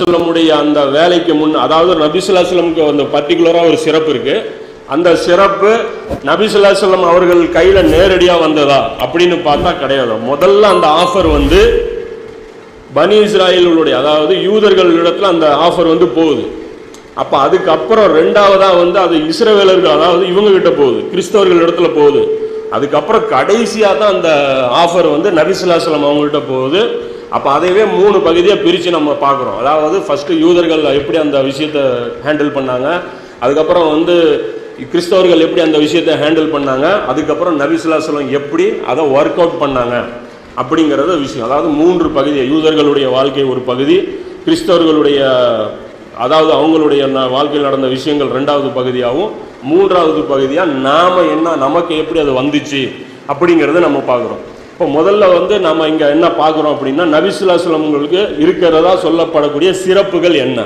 சொல்லமுடைய அந்த வேலைக்கு முன் அதாவது நபிசுல்லாஸ்லமுக்கு அந்த பர்டிகுலராக ஒரு சிறப்பு இருக்கு. அந்த சிறப்பு நபிசுல்லாஸ்லம் அவர்கள் கையில நேரடியாக வந்ததா அப்படின்னு பார்த்தா கிடையாது. முதல்ல அந்த ஆஃபர் வந்து பனி இஸ்ராயல்களுடைய அதாவது யூதர்கள் இடத்துல அந்த ஆஃபர் வந்து போகுது. அப்போ அதுக்கப்புறம் ரெண்டாவதா வந்து அது இஸ்ரவேலர்கள் அதாவது இவங்க கிட்ட போகுது கிறிஸ்தவர்கள் இடத்துல போகுது. அதுக்கப்புறம் கடைசியாக தான் அந்த ஆஃபர் வந்து நபிசுல்லாஸ்லம் அவங்கள்ட்ட போகுது. அப்போ அதையவே மூணு பகுதியாக பிரித்து நம்ம பார்க்குறோம். அதாவது ஃபஸ்ட்டு யூதர்கள் எப்படி அந்த விஷயத்தை ஹேண்டில் பண்ணாங்க அதுக்கப்புறம் வந்து கிறிஸ்தவர்கள் எப்படி அந்த விஷயத்தை ஹேண்டில் பண்ணாங்க அதுக்கப்புறம் நபிசுல்லாஸ்லம் எப்படி அதை ஒர்க் அவுட் பண்ணாங்க அப்படிங்கிறது விஷயம். அதாவது மூன்று பகுதி யூதர்களுடைய வாழ்க்கை ஒரு பகுதி கிறிஸ்தவர்களுடைய அதாவது அவங்களுடைய வாழ்க்கையில் நடந்த விஷயங்கள் ரெண்டாவது பகுதியாகவும் மூன்றாவது பகுதியாக நாம் என்ன நமக்கு எப்படி அது வந்துச்சு அப்படிங்கிறத நம்ம பார்க்குறோம். இப்போ முதல்ல வந்து நம்ம இங்கே என்ன பார்க்குறோம் அப்படின்னா நபிசுல்லாஸ்லம்களுக்கு இருக்கிறதா சொல்லப்படக்கூடிய சிறப்புகள் என்ன?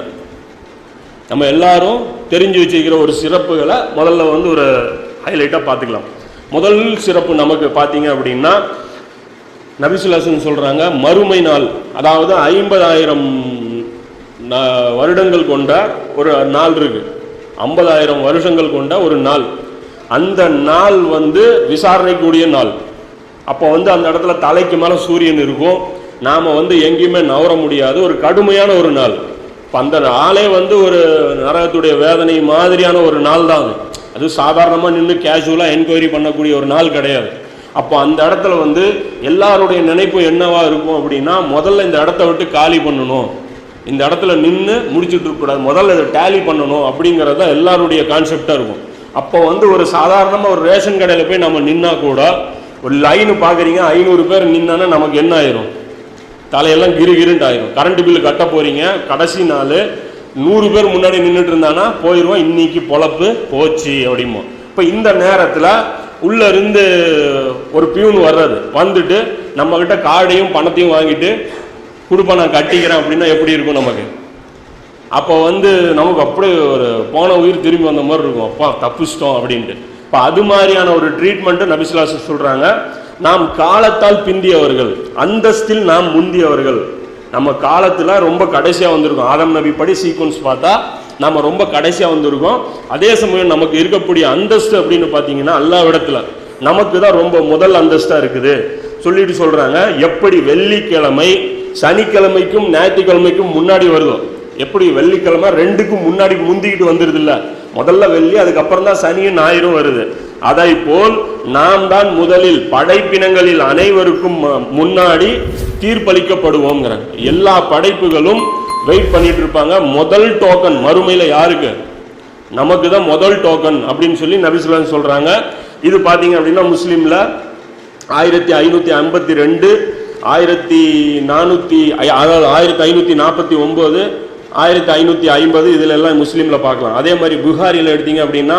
நம்ம எல்லாரும் தெரிஞ்சு வச்சுக்கிற ஒரு சிறப்புகளை முதல்ல வந்து ஒரு ஹைலைட்டாக பார்த்துக்கலாம். முதல் சிறப்பு நமக்கு பார்த்தீங்க அப்படின்னா நபிசுல்லாசன் சொல்கிறாங்க மறுமை நாள் அதாவது ஐம்பதாயிரம் வருடங்கள் கொண்ட ஒரு நாள் இருக்கு. ஐம்பதாயிரம் வருஷங்கள் கொண்ட ஒரு நாள். அந்த நாள் வந்து விசாரணைக்குரிய நாள். அப்போ வந்து அந்த இடத்துல தலைக்கு மேலே சூரியன் இருக்கும். நாம் வந்து எங்கேயுமே நவர முடியாது. ஒரு கடுமையான ஒரு நாள். இப்போ அந்த நாளே வந்து ஒரு நரகத்துடைய வேதனை மாதிரியான ஒரு நாள் தான் அது. அது சாதாரணமாக நின்று கேஷுவலாக என்கொயரி பண்ணக்கூடிய ஒரு நாள் கிடையாது. அப்போ அந்த இடத்துல வந்து எல்லாருடைய நினைப்பு என்னவா இருக்கும் அப்படின்னா முதல்ல இந்த இடத்த விட்டு காலி பண்ணணும். இந்த இடத்துல நின்று முடிச்சுட்டு இருக்கக்கூடாது முதல்ல இதை டேலி பண்ணணும் அப்படிங்கிறது தான் எல்லாருடைய கான்செப்டாக இருக்கும். அப்போ வந்து ஒரு சாதாரணமாக ஒரு ரேஷன் கடையில் போய் நம்ம நின்னா கூட ஒரு லைனு பார்க்குறீங்க ஐநூறு பேர் நின்னான்னா நமக்கு என்ன ஆயிரும்? தலையெல்லாம் கிரு கிருண்டு ஆயிரும். கரண்ட் பில்லு கட்ட போறீங்க கடைசி நாள் நூறு பேர் முன்னாடி நின்றுட்டு இருந்தானா போயிடுவோம் இன்னைக்கு பொழப்பு போச்சு அப்படிமோ இப்போ இந்த நேரத்தில் உள்ளே இருந்து ஒரு பியூன் வர்றது. வந்துட்டு நம்மக்கிட்ட கார்டையும் பணத்தையும் வாங்கிட்டு கொடுப்பேன் நான் கட்டிக்கிறேன் அப்படின்னா எப்படி இருக்கும் நமக்கு? அப்போ வந்து நமக்கு அப்படியே ஒரு போன உயிர் திரும்பி வந்த மாதிரி இருக்கும். அப்பா தப்பிச்சிட்டோம் அப்படின்ட்டு. இப்போ அது மாதிரியான ஒரு ட்ரீட்மெண்ட்டு நபிசுலாசு சொல்கிறாங்க நாம் காலத்தால் பிந்தியவர்கள் அந்தஸ்தில் நாம் முந்தியவர்கள். நம்ம காலத்தில் ரொம்ப கடைசியாக வந்திருக்கோம். ஆதம் நபி படி சீக்வன்ஸ் பார்த்தா நம்ம ரொம்ப கடைசியாக வந்திருக்கோம். அதே சமயம் நமக்கு இருக்கக்கூடிய அந்தஸ்து அப்படின்னு பார்த்தீங்கன்னா எல்லா இடத்துல நமக்கு தான் ரொம்ப முதல் அந்தஸ்தாக இருக்குது. சொல்லிட்டு சொல்கிறாங்க எப்படி வெள்ளிக்கிழமை சனிக்கிழமைக்கும் ஞாயிற்றுக்கிழமைக்கும் முன்னாடி வருதோ? எப்படி வெள்ளிக்கிழமை ரெண்டுக்கும் முன்னாடி முந்திக்கிட்டு வந்துருது இல்லை முதல்ல வெள்ளி அதுக்கப்புறம் தான் சனியும் ஞாயிறும் வருது. அதை போல் நாம் தான் முதலில் படைப்பினங்களில் அனைவருக்கும் முன்னாடி தீர்ப்பளிக்கப்படுவோங்கிறாங்க எல்லா படைப்புகளும் வெயிட் பண்ணிட்டு இருப்பாங்க. முதல் டோக்கன் மறுமையில் யாருக்கு? நமக்கு தான் முதல் டோக்கன் அப்படின்னு சொல்லி நபிசுல்லான் சொல்றாங்க. இது பார்த்தீங்க அப்படின்னா முஸ்லீம்ல ஆயிரத்தி ஐநூத்தி ஐம்பத்தி ரெண்டு ஆயிரத்தி நானூத்தி ஐ- அதாவது ஆயிரத்தி ஐநூத்தி நாற்பத்தி ஒன்பது ஆயிரத்தி ஐநூற்றி ஐம்பது இதில் எல்லாம் முஸ்லீமில் பார்க்கலாம். அதே மாதிரி புகாரியில் எடுத்தீங்க அப்படின்னா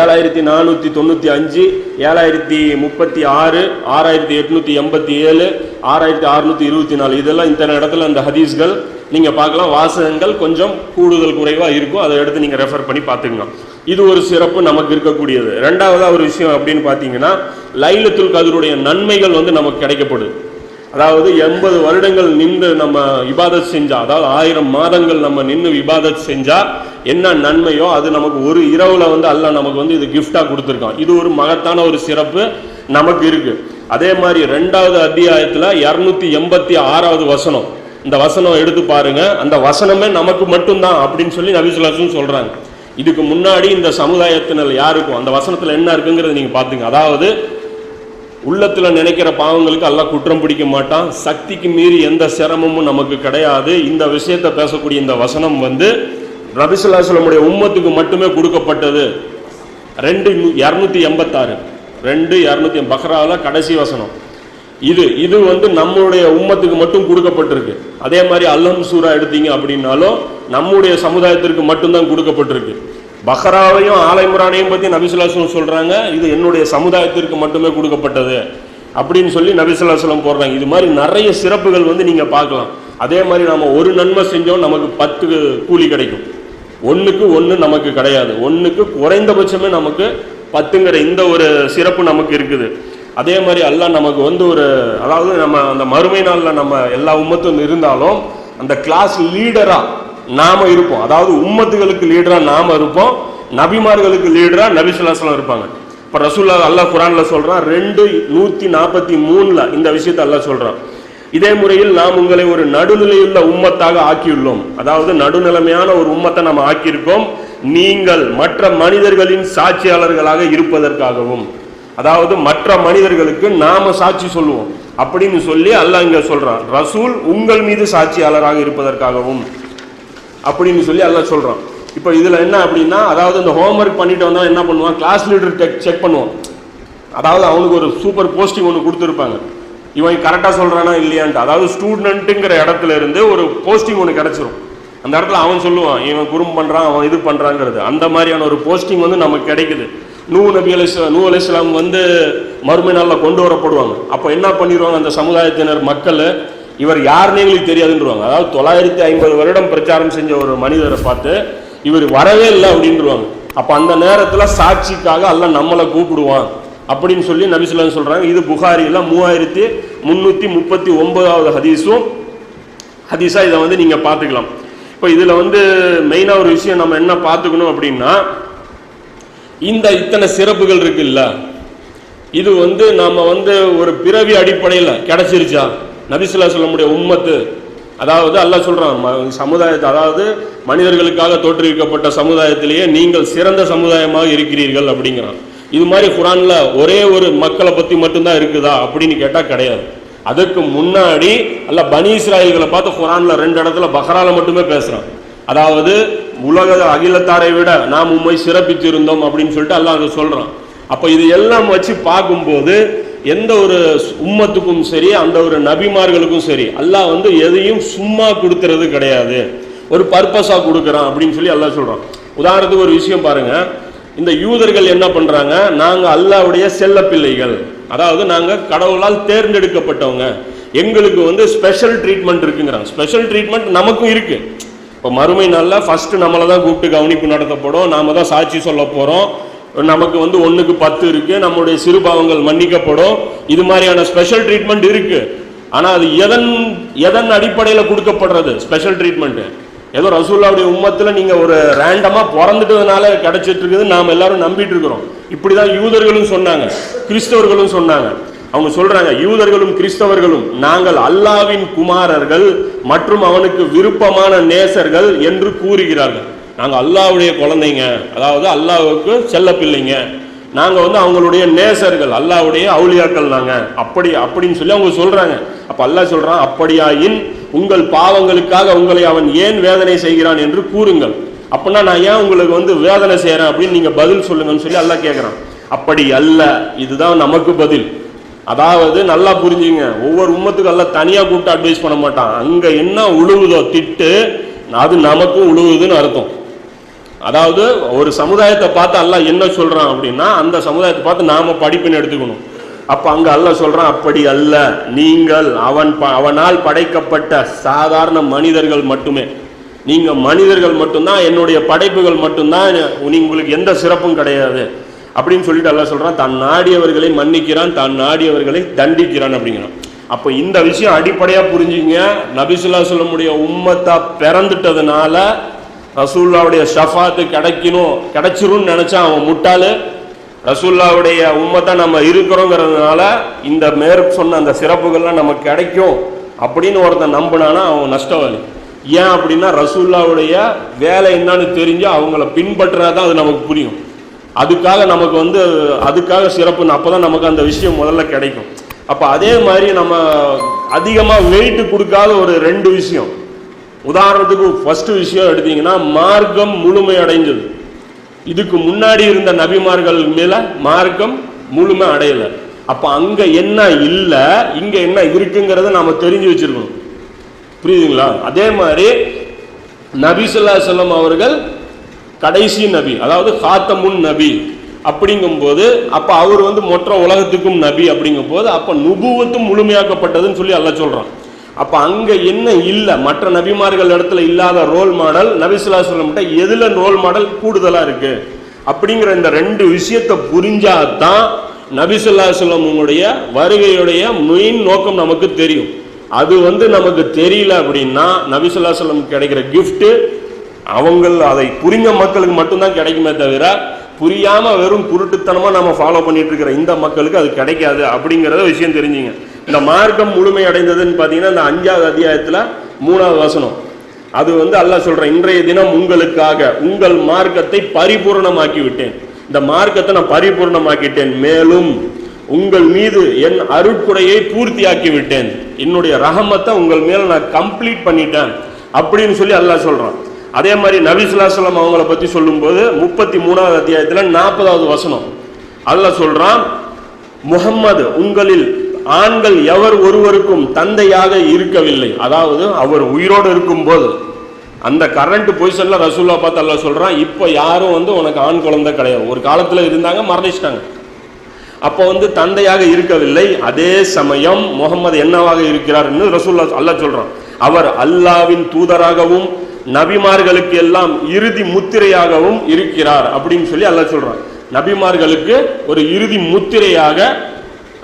ஏழாயிரத்தி நானூற்றி தொண்ணூற்றி அஞ்சு ஏழாயிரத்தி முப்பத்தி ஆறு ஆறாயிரத்தி எட்நூற்றி எண்பத்தி ஏழு ஆறாயிரத்தி அறுநூற்றி இருபத்தி நாலு. இதெல்லாம் இந்த இடத்துல அந்த ஹதீஸ்கள் நீங்கள் பார்க்கலாம். வாசகங்கள் கொஞ்சம் கூடுதல் குறைவாக இருக்கும். அதை எடுத்து நீங்கள் ரெஃபர் பண்ணி பார்த்துக்கங்க. இது ஒரு சிறப்பு நமக்கு இருக்கக்கூடியது. ரெண்டாவதாக ஒரு விஷயம் அப்படின்னு பார்த்தீங்கன்னா லைலத்துல் கதருடைய நன்மைகள் வந்து நமக்கு கிடைக்கப்படுது அதாவது எண்பது வருடங்கள் நின்று நம்ம இபாதத் செஞ்சா அதாவது ஆயிரம் மாதங்கள் நம்ம நின்று இபாதத் செஞ்சா என்ன நன்மையோ அது நமக்கு ஒரு இரவுல வந்து அல்லாஹ் நமக்கு வந்து இது கிஃப்டா கொடுத்துருக்கான். இது ஒரு மகத்தான ஒரு சிறப்பு நமக்கு இருக்கு. அதே மாதிரி ரெண்டாவது அத்தியாயத்துல இருநூத்தி எண்பத்தி ஆறாவது வசனம். இந்த வசனம் எடுத்து பாருங்க. அந்த வசனமே நமக்கு மட்டும்தான் அப்படின்னு சொல்லி நபிசுலாசும் சொல்றாங்க. இதுக்கு முன்னாடி இந்த சமுதாயத்தினர் யாருக்கும் அந்த வசனத்துல என்ன இருக்குங்கிறத நீங்க பாத்துங்க அதாவது உள்ளத்தில் நினைக்கிற பாவங்களுக்கு எல்லாம் குற்றம் பிடிக்க மாட்டான். சக்திக்கு மீறி எந்த சிரமமும் நமக்கு கிடையாது. இந்த விஷயத்தை பேசக்கூடிய இந்த வசனம் வந்து ரபிசுல்லாஸ்லமுடைய உம்மத்துக்கு மட்டுமே கொடுக்கப்பட்டது. ரெண்டு இரநூத்தி எண்பத்தாறு. ரெண்டு இரநூத்தி பக்ராவில் கடைசி வசனம். இது இது வந்து நம்மளுடைய உம்மத்துக்கு மட்டும் கொடுக்கப்பட்டிருக்கு. அதே மாதிரி அல்லம் சூரா எடுத்தீங்க அப்படின்னாலும் நம்முடைய சமுதாயத்திற்கு மட்டும்தான் கொடுக்கப்பட்டிருக்கு. பஹ்ராவையும் ஆலைமுரானையும் பற்றி நபிசுல்லாஸ்லம் சொல்கிறாங்க இது என்னுடைய சமுதாயத்திற்கு மட்டுமே கொடுக்கப்பட்டது அப்படின்னு சொல்லி நபிசுல்லாஸ்லம் போடுறாங்க. இது மாதிரி நிறைய சிறப்புகள் வந்து நீங்கள் பார்க்கலாம். அதே மாதிரி நம்ம ஒரு நன்மை செஞ்சோம் நமக்கு பத்து கூலி கிடைக்கும். ஒன்றுக்கு ஒன்று நமக்கு கிடையாது. ஒன்றுக்கு குறைந்தபட்சமே நமக்கு பத்துங்கிற இந்த ஒரு சிறப்பு நமக்கு இருக்குது. அதே மாதிரி அல்லாஹ் நமக்கு வந்து ஒரு அதாவது நம்ம அந்த மறுமை நாளில் நம்ம எல்லா உமத்தும் இருந்தாலும் அந்த கிளாஸ் லீடராக நாம இருப்போம். அதாவது உம்மத்துகளுக்கு லீடரா நாம இருப்போம். நபிமார்களுக்கு லீடரா நபிசுல்லாஸ்லாம் இருப்பாங்க. இப்ப ரசூல்லா அல்லாஹ் குரான்ல சொல்றான் ரெண்டு நூத்தி நாற்பத்தி மூணுல இந்த விஷயத்தை அல்லாஹ் சொல்றான். இதே முறையில் நாம் உங்களை ஒரு நடுநிலையுள்ள உம்மத்தாக ஆக்கியுள்ளோம். அதாவது நடுநிலைமையான ஒரு உம்மத்தை நாம் ஆக்கியிருக்கோம். நீங்கள் மற்ற மனிதர்களின் சாட்சியாளர்களாக இருப்பதற்காகவும். அதாவது மற்ற மனிதர்களுக்கு நாம சாட்சி சொல்லுவோம். அப்படின்னு சொல்லி அல்லாஹ் இங்க சொல்றான். ரசூல் உங்கள் மீது சாட்சியாளராக இருப்பதற்காகவும். அப்படின்னு சொல்லி எல்லாம் சொல்கிறோம் இப்போ இதில் என்ன அப்படின்னா அதாவது இந்த ஹோம்ஒர்க் பண்ணிட்டு வந்தால் என்ன பண்ணுவான்? கிளாஸ் லீடர் செக் பண்ணுவான். அதாவது அவனுக்கு ஒரு சூப்பர் போஸ்டிங் ஒன்று கொடுத்துருப்பாங்க. இவன் கரெக்டாக சொல்கிறானா இல்லையான்ட்டு. அதாவது ஸ்டூடெண்ட்டுங்கிற இடத்துல இருந்து ஒரு போஸ்டிங் ஒன்று கிடச்சிரும். அந்த இடத்துல அவன் சொல்லுவான் இவன் குறும் பண்ணுறான் அவன் இது பண்ணுறாங்கிறது அந்த மாதிரியான ஒரு போஸ்டிங் வந்து நமக்கு கிடைக்குது. நூ நபி அலி நூ அலி இஸ்லாம் வந்து மறுமை நாளில் கொண்டு வரப்படுவாங்க. அப்போ என்ன பண்ணிடுவாங்க அந்த சமுதாயத்தினர் மக்கள் இவர் யாருன்னே எங்களுக்கு தெரியாதுன்றவாங்க. அதாவது தொள்ளாயிரத்தி ஐம்பது வருடம் பிரச்சாரம் செஞ்ச ஒரு மனிதரை பார்த்து இவர் வரவே இல்லை அப்படின்றவாங்க. அப்போ அந்த நேரத்தில் சாட்சிக்காக எல்லாம் நம்மளை கூப்பிடுவான் அப்படின்னு சொல்லி நபிசுல்லாம் சொல்றாங்க. இது புகாரியில் மூவாயிரத்தி முந்நூற்றி முப்பத்தி ஒன்பதாவது ஹதீஸும் ஹதீஸா இதை வந்து நீங்க பார்த்துக்கலாம். இப்போ இதுல வந்து மெயினாக ஒரு விஷயம் நம்ம என்ன பார்த்துக்கணும் அப்படின்னா இந்த இத்தனை சிறப்புகள் இருக்குல்ல? இது வந்து நாம வந்து ஒரு பிறவி அடிப்படையில் கிடைச்சிருச்சா? நபிசுல்லா சொல்லமுடைய உம்மத்து அதாவது அல்லாஹ் சொல்கிறான் ம- சமுதாயத்தை அதாவது மனிதர்களுக்காக தோற்றுவிக்கப்பட்ட சமுதாயத்திலேயே நீங்கள் சிறந்த சமுதாயமாக இருக்கிறீர்கள் அப்படிங்கிறான். இது மாதிரி குரானில் ஒரே ஒரு மக்களை பற்றி மட்டும்தான் இருக்குதா அப்படின்னு கேட்டால் கிடையாது. அதுக்கு முன்னாடி அல்ல பனி இஸ்ராயல்களை பார்த்து குரானில் ரெண்டு இடத்துல பஹ்ரால மட்டுமே பேசுகிறான் அதாவது உலக அகிலத்தாரை விட நாம் உண்மை சிறப்பித்திருந்தோம் அப்படின்னு சொல்லிட்டு அல்லாஹ் அதை சொல்கிறான் அப்போ இது எல்லாம் வச்சு பார்க்கும்போது எந்த ஒரு உம்மத்துக்கும் சரி அந்த ஒரு நபிமார்களுக்கும் சரி அல்லாஹ் வந்து எதையும் சும்மா கொடுக்கறது கிடையாது. ஒரு பர்பஸாக கொடுக்குறான் அப்படின்னு சொல்லி அல்லாஹ் சொல்கிறான் உதாரணத்துக்கு ஒரு விஷயம் பாருங்கள் இந்த யூதர்கள் என்ன பண்ணுறாங்க நாங்கள் அல்லாஹ்வுடைய செல்ல பிள்ளைகள் அதாவது நாங்கள் கடவுளால் தேர்ந்தெடுக்கப்பட்டவங்க. எங்களுக்கு வந்து ஸ்பெஷல் ட்ரீட்மெண்ட் இருக்குங்கிறாங்க. ஸ்பெஷல் ட்ரீட்மெண்ட் நமக்கும் இருக்குது இப்போ மறுமை நாளில் ஃபஸ்ட்டு நம்மளை தான் கூப்பிட்டு கவனிப்பு நடத்தப்படும். நாம தான் சாட்சி சொல்ல போகிறோம் நமக்கு வந்து ஒன்றுக்கு பத்து இருக்கு நம்முடைய சிறு பாவங்கள் மன்னிக்கப்படும். இது மாதிரியான ஸ்பெஷல் ட்ரீட்மெண்ட் இருக்கு. ஆனால் அது எதன் எதன் அடிப்படையில் கொடுக்கப்படுறது ஸ்பெஷல் ட்ரீட்மெண்ட்டு ஏதோ ரசூல்லாவுடைய உம்மத்தில் நீங்கள் ஒரு ரேண்டமாக பிறந்துட்டதுனால கிடைச்சிட்டு இருக்குது நாம் எல்லாரும் நம்பிட்டு இருக்கிறோம். இப்படிதான் யூதர்களும் சொன்னாங்க கிறிஸ்தவர்களும் சொன்னாங்க. அவங்க சொல்றாங்க யூதர்களும் கிறிஸ்தவர்களும் நாங்கள் அல்லாவின் குமாரர்கள் மற்றும் அவனுக்கு விருப்பமான நேசர்கள் என்று கூறுகிறார்கள். நாங்கள் அல்லாஹ்வுடைய குழந்தைங்க. அதாவது அல்லாவுக்கு செல்ல பிள்ளைங்க நாங்கள் வந்து அவங்களுடைய நேசர்கள் அல்லாவுடைய அவுளியாக்கள் நாங்கள் அப்படி அப்படின்னு சொல்லி அவங்க சொல்கிறாங்க அப்போ அல்லாஹ் சொல்கிறான் அப்படியாயின் உங்கள் பாவங்களுக்காக உங்களை அவன் ஏன் வேதனை செய்கிறான்? என்று கூறுங்கள். அப்படின்னா நான் ஏன் உங்களுக்கு வந்து வேதனை செய்கிறேன் அப்படின்னு நீங்கள் பதில் சொல்லுங்கன்னு சொல்லி அல்லாஹ் கேட்குறான் அப்படி அல்ல இதுதான் நமக்கு பதில். அதாவது நல்லா புரிஞ்சுங்க. ஒவ்வொரு உம்மத்துக்கும் எல்லாம் தனியாக கூப்பிட்டு அட்வைஸ் பண்ண மாட்டான். அங்கே என்ன உழுவுதோ திட்டு அது நமக்கும் உழுவுதுன்னு அர்த்தம். அதாவது ஒரு சமுதாயத்தை பார்த்து அல்லாஹ் என்ன சொல்கிறான் அப்படின்னா அந்த சமுதாயத்தை பார்த்து நாம் படிப்புன்னு எடுத்துக்கணும். அப்போ அங்கே அல்லாஹ் சொல்கிறான் அப்படி அல்ல. நீங்கள் அவன் ப- அவனால் படைக்கப்பட்ட சாதாரண மனிதர்கள் மட்டுமே. நீங்கள் மனிதர்கள் மட்டும்தான் என்னுடைய படைப்புகள் மட்டும்தான் உங்களுக்கு எந்த சிறப்பும் கிடையாது. அப்படின்னு சொல்லிட்டு அல்லாஹ் சொல்கிறான் தான் நாடியவர்களை மன்னிக்கிறான் தான் நாடியவர்களை தண்டிக்கிறான் அப்படிங்கிறான். அப்போ இந்த விஷயம் அடிப்படையாக புரிஞ்சுங்க. நபிசுல்லா சொல்லமுடைய உம்மத்தா பிறந்துட்டதுனால ரசூல்லாவுடைய ஷஃபாத்து கிடைக்கணும் கிடைச்சிரும்னு நினச்சா அவன் முட்டாளு. ரசூல்லாவுடைய உம்மத்தா நம்ம இருக்கிறோங்கிறதுனால இந்த மேற் சொன்ன அந்த சிறப்புகள்லாம் நமக்கு கிடைக்கும் அப்படின்னு ஒருத்தன் நம்பினானா அவன் நஷ்டவாளி. ஏன் அப்படின்னா ரசூல்லாவுடைய வேலை என்னன்னு தெரிஞ்சு அவங்கள பின்பற்றுறதான் அது நமக்கு புரியும். அதுக்காக நமக்கு வந்து அதுக்காக சிறப்புன்னு அப்போ தான் நமக்கு அந்த விஷயம் முதல்ல கிடைக்கும். அப்போ அதே மாதிரி நம்ம அதிகமாக வெயிட் கொடுக்காத ஒரு ரெண்டு விஷயம். உதாரணத்துக்கு ஃபர்ஸ்ட் விஷயம் எடுத்தீங்கன்னா மார்க்கம் முழுமை அடைஞ்சது இதுக்கு முன்னாடி இருந்த நபிமார்கள் மேல மார்க்கம் முழுமை அடையல. அப்ப அங்க என்ன இல்ல இங்க என்ன இருக்குங்கிறத நாம தெரிஞ்சு வச்சிருக்கணும். புரியுதுங்களா? அதே மாதிரி நபிசுல்லா செல்லம் அவர்கள் கடைசி நபி அதாவது காத்தமுன் நபி அப்படிங்கும்போது அப்ப அவர் வந்து மொற்ற உலகத்துக்கும் நபி அப்படிங்கும்போது அப்ப நுபுவத்தும் முழுமையாக்கப்பட்டதுன்னு சொல்லி அல்ல சொல்றான். அப்ப அங்க என்ன இல்ல? மற்ற நபிமார்கள் இடத்துல இல்லாத ரோல் மாடல் நபி ஸல்லல்லாஹு எதுல ரோல் மாடல் கூடுதலா இருக்கு? அப்படிங்கிற இந்த ரெண்டு விஷயத்தை புரிஞ்சாதான் நபி ஸல்லல்லாஹு உங்களுடைய வருகையுடைய மெயின் நோக்கம் நமக்கு தெரியும். அது வந்து நமக்கு தெரியல அப்படின்னா நபிசுல்லாசலம் கிடைக்கிற கிஃப்ட்டு அவங்கள் அதை புரிஞ்ச மக்களுக்கு மட்டும்தான் கிடைக்குமே தவிர புரியாம வெறும் குருட்டுத்தனமா நம்ம ஃபாலோ பண்ணிட்டு இருக்கிற இந்த மக்களுக்கு அது கிடைக்காது அப்படிங்கிறத விஷயம் தெரிஞ்சுங்க. இந்த மார்க்கம் முழுமை அடைந்ததுன்னு பார்த்தீங்கன்னா இந்த அஞ்சாவது அத்தியாயத்தில் மூணாவது வசனம். அது வந்து அல்லாஹ் சொல்கிறேன் இன்றைய தினம் உங்களுக்காக உங்கள் மார்க்கத்தை பரிபூர்ணமாக்கி விட்டேன் இந்த மார்க்கத்தை நான் பரிபூர்ணமாக்கிட்டேன். மேலும் உங்கள் மீது என் அருட்குறையை பூர்த்தியாக்கி விட்டேன் என்னுடைய ரஹமத்தை உங்கள் மேல நான் கம்ப்ளீட் பண்ணிட்டேன் அப்படின்னு சொல்லி அல்லாஹ் சொல்றான். அதே மாதிரி நபிசுல்லாஸ்லாம் அவங்கள பத்தி சொல்லும்போது முப்பத்தி மூணாவது அத்தியாயத்துல நாற்பதாவது வசனம். அல்லாஹ் சொல்றான் முகம்மது உங்களில் ஆண்கள் எவர் ஒருவருக்கும் தந்தையாக இருக்கவில்லை. அதாவது அவர் உயிரோடு இருக்கும்போது. அந்த கரண்ட் பொசிஷன்ல ரசூல்லா பார்த்து அல்ல சொல்றான் இப்போ யாரும் வந்து உனக்கு ஆண் குழந்தை கிடையாது. ஒரு காலத்துல இருந்தாங்க மரணிச்சிட்டாங்க. அப்போ வந்து தந்தையாக இருக்கவில்லை. அதே சமயம் முகமது என்னவாக இருக்கிறார்னு ரசூல்லா அல்ல சொல்றான். அவர் அல்லாவின் தூதராகவும் நபிமார்களுக்கு எல்லாம் இறுதி முத்திரையாகவும் இருக்கிறார் அப்படின்னு சொல்லி அல்ல சொல்றான். நபிமார்களுக்கு ஒரு இறுதி முத்திரையாக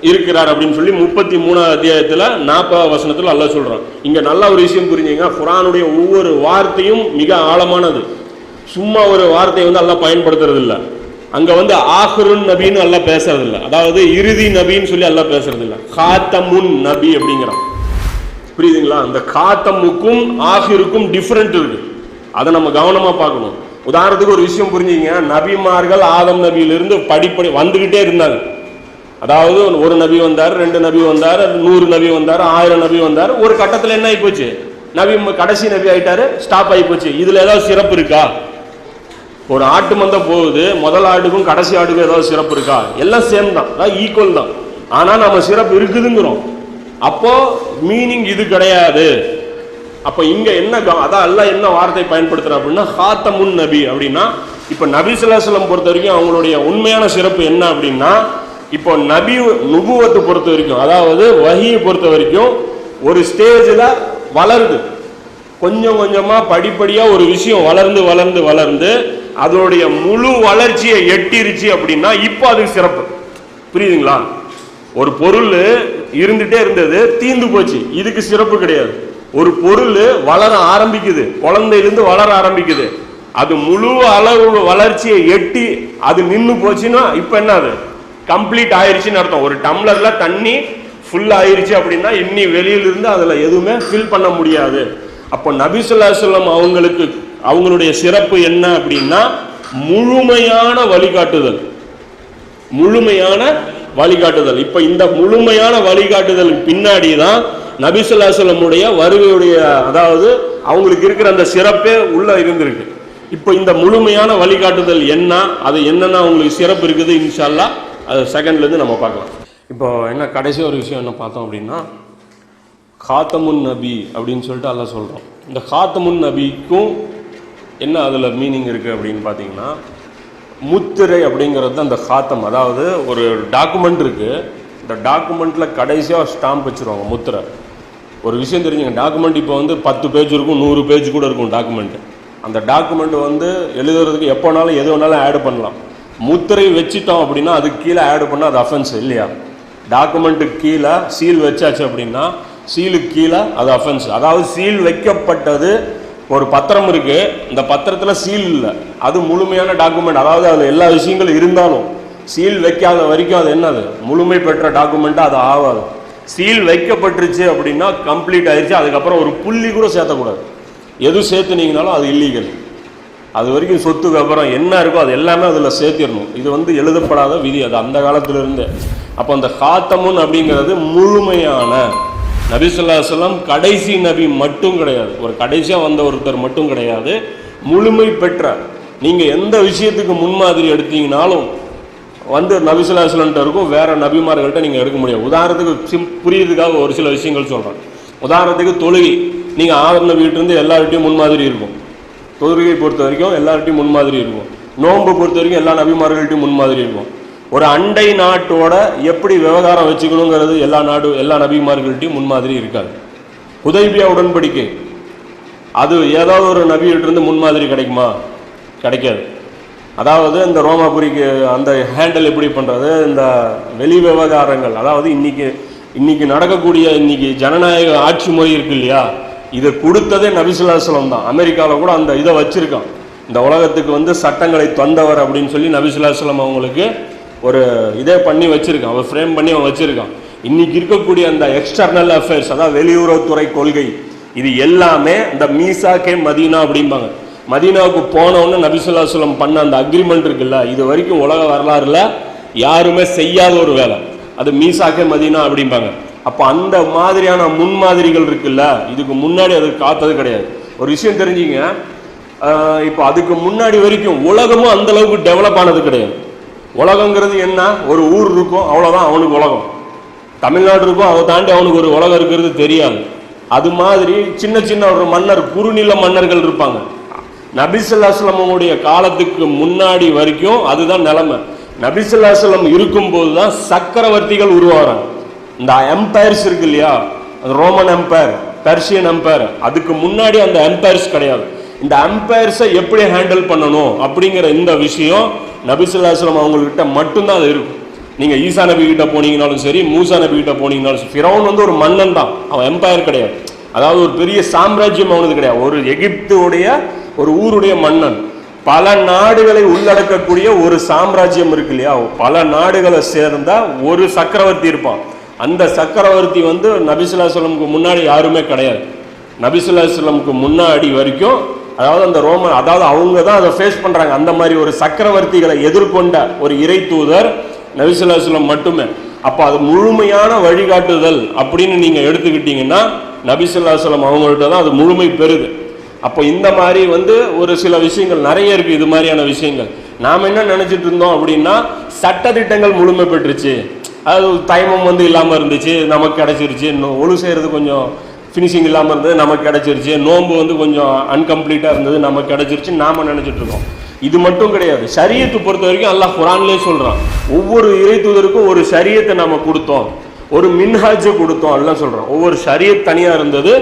இருக்கிறார் அப்படின்னு சொல்லி முப்பத்தி மூணாவது அத்தியாயத்தில் நாற்பதாவது வசனத்தில் அல்ல சொல்கிறோம் இங்கே நல்ல ஒரு விஷயம் புரிஞ்சுங்க. குரானுடைய ஒவ்வொரு வார்த்தையும் மிக ஆழமானது. சும்மா ஒரு வார்த்தையை வந்து அல்லாஹ் பயன்படுத்துறது அங்கே வந்து ஆஹருன் நபின்னு நல்லா பேசுறது அதாவது இறுதி நபின்னு சொல்லி அல்லாஹ் பேசுறதில்ல. காத்தமுன் நபி அப்படிங்கிறான். புரியுதுங்களா? அந்த காத்தமுக்கும் ஆஹிருக்கும் டிஃப்ரெண்ட் இருக்கு. அதை நம்ம கவனமாக பார்க்கணும். உதாரணத்துக்கு ஒரு விஷயம் புரிஞ்சுங்க. நபிமார்கள் ஆதம் நபியிலிருந்து படிப்படி வந்துக்கிட்டே இருந்தாங்க. அதாவது ஒரு நபி வந்தார் ரெண்டு நபி வந்தார் நூறு நபி வந்தார் ஆயிரம் நபி வந்தார். ஒரு கட்டத்தில் என்ன ஆகிப்போச்சு நபி கடைசி நபி ஆயிட்டாரு ஸ்டாப் ஆகி போச்சு இதுல ஏதாவது சிறப்பு இருக்கா? ஒரு ஆட்டு மந்தம் போகுது முதல் ஆடுக்கும் கடைசி ஆடுக்கும் ஏதாவது சிறப்பு இருக்கா? எல்லாம் சேம் தான். அதான் ஈக்குவல் தான். ஆனா நம்ம சிறப்பு இருக்குதுங்கிறோம். அப்போ மீனிங் இது கிடையாது. அப்ப இங்க என்ன அதான் எல்லாம் என்ன வார்த்தை பயன்படுத்துற அப்படின்னா ஹாத்தமுன் நபி அப்படின்னா இப்ப நபி சிலாசலம் பொறுத்த வரைக்கும் அவங்களுடைய உண்மையான சிறப்பு என்ன அப்படின்னா இப்போ நபி நுபுவத்தை பொறுத்த வரைக்கும் அதாவது வகியை பொறுத்த வரைக்கும் ஒரு ஸ்டேஜில் வளருது. கொஞ்சம் கொஞ்சமாக படிப்படியாக ஒரு விஷயம் வளர்ந்து வளர்ந்து வளர்ந்து அதோடைய முழு வளர்ச்சியை எட்டிருச்சு அப்படின்னா இப்போ அதுக்கு சிறப்பு. புரியுதுங்களா? ஒரு பொருள் இருந்துட்டே இருந்தது தீந்து போச்சு. இதுக்கு சிறப்பு கிடையாது. ஒரு பொருள் வளர ஆரம்பிக்குது. குழந்தையிலிருந்து வளர ஆரம்பிக்குது. அது முழு அளவு வளர்ச்சியை எட்டி அது நின்று போச்சுன்னா இப்போ என்ன அது? கம்ப்ளீட் ஆயிருச்சுன்னு அர்த்தம். ஒரு டம்ளர்ல தண்ணி ஃபுல் ஆயிருச்சு அப்படின்னா இன்னி வெளியில இருந்து அதுல எதுவுமே ஃபில் பண்ண முடியாது. அப்போ நபிசுல்லாசல்லம் அவங்களுக்கு அவங்களுடைய சிறப்பு என்ன அப்படின்னா முழுமையான வழிகாட்டுதல். முழுமையான வழிகாட்டுதல். இப்ப இந்த முழுமையான வழிகாட்டுதலுக்கு பின்னாடி தான் நபிசுல்லாசல்லமுடைய வருகையுடைய அதாவது அவங்களுக்கு இருக்கிற அந்த சிறப்பே உள்ள இருந்திருக்கு. இப்போ இந்த முழுமையான வழிகாட்டுதல் என்ன? அது என்னென்ன அவங்களுக்கு சிறப்பு இருக்குது இன்ஷால்லா அது செகண்ட்லேருந்து நம்ம பார்க்கலாம். இப்போ என்ன கடைசி ஒரு விஷயம் என்ன பார்த்தோம் அப்படின்னா காத்தமுன் நபி அப்படின்னு சொல்லிட்டு அதெல்லாம் சொல்கிறோம் இந்த காத்தமுன் நபிக்கும் என்ன அதில் மீனிங் இருக்குது அப்படின்னு பார்த்தீங்கன்னா முத்திரை அப்படிங்கிறது தான் அந்த காத்தம். அதாவது ஒரு டாக்குமெண்ட் இருக்குது இந்த டாக்குமெண்ட்டில் கடைசியாக ஸ்டாம்ப் வச்சுருவாங்க முத்திரை. ஒரு விஷயம் தெரிஞ்சுங்க டாக்குமெண்ட் இப்போ வந்து பத்து பேஜ் இருக்கும் நூறு பேஜ் கூட இருக்கும் டாக்குமெண்ட்டு அந்த டாக்குமெண்ட் வந்து எழுதுறதுக்கு எப்போனாலும் எது வேணாலும் ஆட் பண்ணலாம். முத்திரை வச்சிட்டோம் அப்படின்னா அதுக்கு கீழே ஆட் பண்ணால் அது அஃபென்ஸ் இல்லையா? டாக்குமெண்ட்டுக்கு கீழே சீல் வச்சாச்சு அப்படின்னா சீலுக்கு கீழே அது அஃபென்ஸ் அதாவது சீல் வைக்கப்பட்டது ஒரு பத்திரம் இருக்கு. இந்த பத்திரத்தில் சீல் இல்லை. அது முழுமையான டாக்குமெண்ட் அதாவது அதில் எல்லா விஷயங்களும் இருந்தாலும் சீல் வைக்காத வரைக்கும் அது என்னது? முழுமை பெற்ற டாக்குமெண்ட்டாக அது ஆகாது. சீல் வைக்கப்பட்டுருச்சு அப்படின்னா கம்ப்ளீட் ஆயிடுச்சு அதுக்கப்புறம் ஒரு புள்ளி கூட சேர்த்தக்கூடாது. எது சேர்த்துனீங்கனாலும் அது இல்லீகல் அது வரைக்கும் சொத்துக்கு அப்புறம் என்ன இருக்கோ அது எல்லாமே அதில் சேர்த்திடணும். இது வந்து எழுதப்படாத விதி அது அந்த காலத்திலிருந்து. அப்போ அந்த காத்தமுன் அப்படிங்கிறது முழுமையான நபி கடைசி நபி மட்டும் கிடையாது. ஒரு கடைசியாக வந்த ஒருத்தர் மட்டும் கிடையாது. முழுமை பெற்ற நீங்கள் எந்த விஷயத்துக்கு முன்மாதிரி எடுத்தீங்கனாலும் வந்து நபிசுல்லாஸ்லன்ட்டு இருக்கும் வேறு நபிமார்கள்ட்ட நீங்கள் எடுக்க முடியாது. உதாரணத்துக்கு சிம் புரியுறதுக்காக ஒரு சில விஷயங்கள் சொல்கிறேன் உதாரணத்துக்கு தொழுகை. நீங்கள் ஆதர் வீட்டிலேருந்து எல்லார்ட்டையும் முன்மாதிரி இருக்கும். தொழுகை பொறுத்த வரைக்கும் எல்லார்ட்டையும் முன்மாதிரி இருக்கும். நோன்பு பொறுத்த வரைக்கும் எல்லா நபிமார்கள்ட்டையும் முன்மாதிரி இருக்கும். ஒரு அண்டை நாட்டோட எப்படி விவகாரம் வச்சுக்கணுங்கிறது எல்லா நாடு எல்லா நபிமார்கள்ட்டையும் முன்மாதிரி இருக்காது. உதய்பியா உடன்படிக்கை. அது ஏதாவது ஒரு நபிகிட்ட இருந்து முன்மாதிரி கிடைக்குமா? கிடைக்காது. அதாவது இந்த ரோமாபுரிக்கு அந்த ஹேண்டில் எப்படி பண்ணுறது இந்த வெளி விவகாரங்கள். அதாவது இன்னைக்கு இன்னைக்கு நடக்கக்கூடிய இன்னைக்கு ஜனநாயக ஆட்சி முறை இருக்கு இல்லையா? இதை கொடுத்ததே நபிசுல்லாஸ்லம் தான். அமெரிக்காவில் கூட அந்த இதை வச்சுருக்கான். இந்த உலகத்துக்கு வந்து சட்டங்களை தந்தவர் அப்படின்னு சொல்லி நபிசுல்லாஸ்லம் அவங்களுக்கு ஒரு இதே பண்ணி வச்சுருக்கான். அவன் ஃப்ரேம் பண்ணி அவன் வச்சுருக்கான். இன்னைக்கு இருக்கக்கூடிய அந்த எக்ஸ்டர்னல் அஃபேர்ஸ் அதாவது வெளியுறவுத்துறை கொள்கை இது எல்லாமே இந்த மீசா கே மதீனா அப்படிம்பாங்க. மதீனாவுக்கு போனவொன்னு நபிசுல்லாஸ்லம் பண்ண அந்த அக்ரிமெண்ட் இருக்குல்ல இது வரைக்கும் உலக வரலாறுல யாருமே செய்யாத ஒரு வேலை. அது மீசாக்கே மதீனா அப்படிம்பாங்க. அப்போ அந்த மாதிரியான முன்மாதிரிகள் இருக்குல்ல இதுக்கு முன்னாடி அது காத்தது கிடையாது. ஒரு விஷயம் தெரிஞ்சுங்க. இப்போ அதுக்கு முன்னாடி வரைக்கும் உலகமும் அந்த அளவுக்கு டெவலப் ஆனது கிடையாது. உலகங்கிறது என்ன? ஒரு ஊர் இருக்கும் அவ்வளோதான் அவனுக்கு உலகம். தமிழ்நாடு இருக்கும் அதை தாண்டி அவனுக்கு ஒரு உலகம் இருக்கிறது தெரியாது. அது மாதிரி சின்ன சின்ன ஒரு மன்னர் குறுநில மன்னர்கள் இருப்பாங்க. நபிசுல்லாஸ்லமுடைய காலத்துக்கு முன்னாடி வரைக்கும் அதுதான் நிலைமை. நபிசுல்லாஸ்லம் இருக்கும்போது தான் சக்கரவர்த்திகள் உருவாகிறாங்க. இந்த எம்பையர்ஸ் இருக்கு இல்லையா? அது ரோமன் எம்பையர் பெர்ஷியன் எம்பையர் அதுக்கு முன்னாடி அந்த எம்பையர்ஸ் கிடையாது. இந்த எம்பையர்ஸை எப்படி ஹேண்டில் பண்ணணும் அப்படிங்கிற இந்த விஷயம் நபிசுல்லாஸ்லம் அவங்கக்கிட்ட மட்டும்தான் அது இருக்கும். நீங்கள் ஈசா நபி கிட்ட போனீங்கனாலும் சரி மூசா நபி கிட்ட போனீங்கனாலும் சரி ஃபிரௌன் வந்து ஒரு மன்னன் தான். அவன் எம்பையர் கிடையாது. அதாவது ஒரு பெரிய சாம்ராஜ்யம் அவனது கிடையாது. ஒரு எகிப்துடைய ஒரு ஊருடைய மன்னன். பல நாடுகளை உள்ளடக்கக்கூடிய ஒரு சாம்ராஜ்யம் இருக்கு இல்லையா? பல நாடுகளை சேர்ந்தா ஒரு சக்கரவர்த்தி இருப்பான். அந்த சக்கரவர்த்தி வந்து நபிசுல்லாஸ்லமுக்கு முன்னாடி யாருமே கிடையாது. நபிசுல்லாஸ்லமுக்கு முன்னாடி வரைக்கும் அதாவது அந்த ரோமன் அதாவது அவங்க தான் அதை ஃபேஸ் பண்ணுறாங்க அந்த மாதிரி ஒரு சக்கரவர்த்திகளை எதிர்கொண்ட ஒரு இறை தூதர் நபிசுல்லாஸ்லம் மட்டுமே. அப்போ அது முழுமையான வழிகாட்டுதல் அப்படின்னு நீங்கள் எடுத்துக்கிட்டீங்கன்னா நபிசுல்லாஸ்லம் அவங்கள்ட்ட தான் அது முழுமை பெறுது. அப்போ இந்த மாதிரி வந்து ஒரு சில விஷயங்கள் நிறைய இருக்குது இது மாதிரியான விஷயங்கள். நாம் என்ன நினச்சிட்டு இருந்தோம் அப்படின்னா சட்டத்திட்டங்கள் முழுமை பெற்றுச்சு. அது டைமும் வந்து இல்லாமல் இருந்துச்சு நமக்கு கிடச்சிருச்சு. இன்னும் ஒழு செய்கிறது கொஞ்சம் ஃபினிஷிங் இல்லாமல் இருந்தது நமக்கு கிடச்சிருச்சு. நோன்பு வந்து கொஞ்சம் அன்கம்ப்ளீட்டாக இருந்தது நமக்கு கிடச்சிருச்சு நாம் நினச்சிட்ருக்கோம் இது மட்டும் கிடையாது. சரியத்தை பொறுத்த வரைக்கும் அல்லாஹ் குரான்லேயே சொல்கிறான் ஒவ்வொரு இறை தூதருக்கும் ஒரு சரியத்தை நம்ம கொடுத்தோம். ஒரு மின்ஹாஜை கொடுத்தோம் எல்லாம் சொல்கிறோம் ஒவ்வொரு சரியத் தனியாக இருந்தது